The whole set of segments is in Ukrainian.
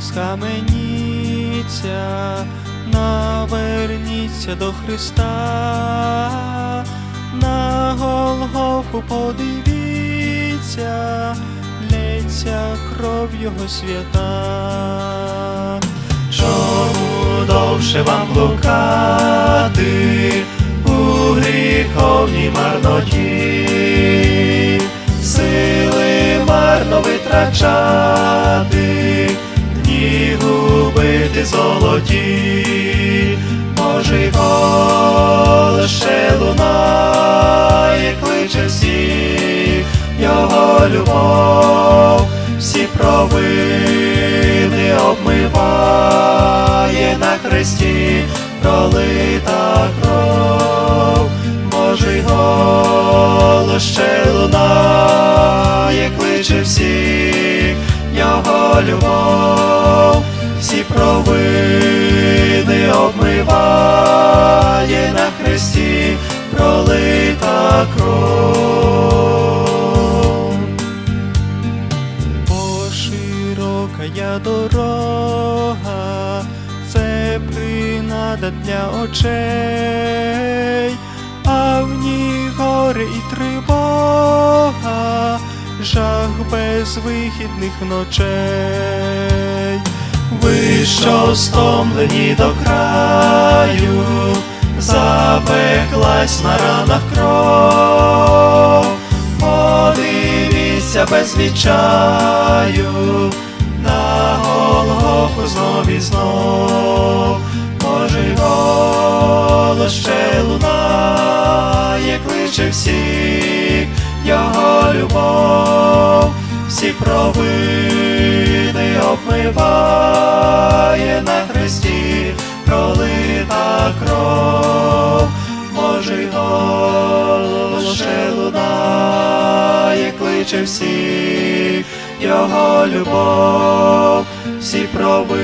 схаменіться, наверніться до Христа, на Голгофу подивіться, лється кров Його свята. Чому довше вам блукати у гріховній марноті, сили марно витрачати, золоті, Божий голос лунає, кличе всіх, його любов, всі провини обмиває на хресті, пролита кров, Божий голос ще лунає, кличе всіх, його любов, провини обмиває на хресті, пролита кров. Бо широка я дорога, це принада для очей, а в ній горе і тривога, жах безвихідних ночей. Ви, що стомлені до краю, запеклась на ранах кров, подивіться без відчаю, на Голгофу знов і знов, Божий голос ще лунає, кличе всіх, його любов, всі провини обмиває кличе всіх, його любов, всі провини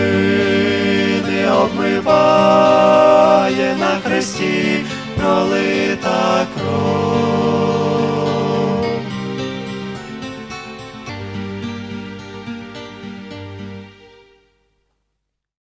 обмиває на хресті, пролита кров.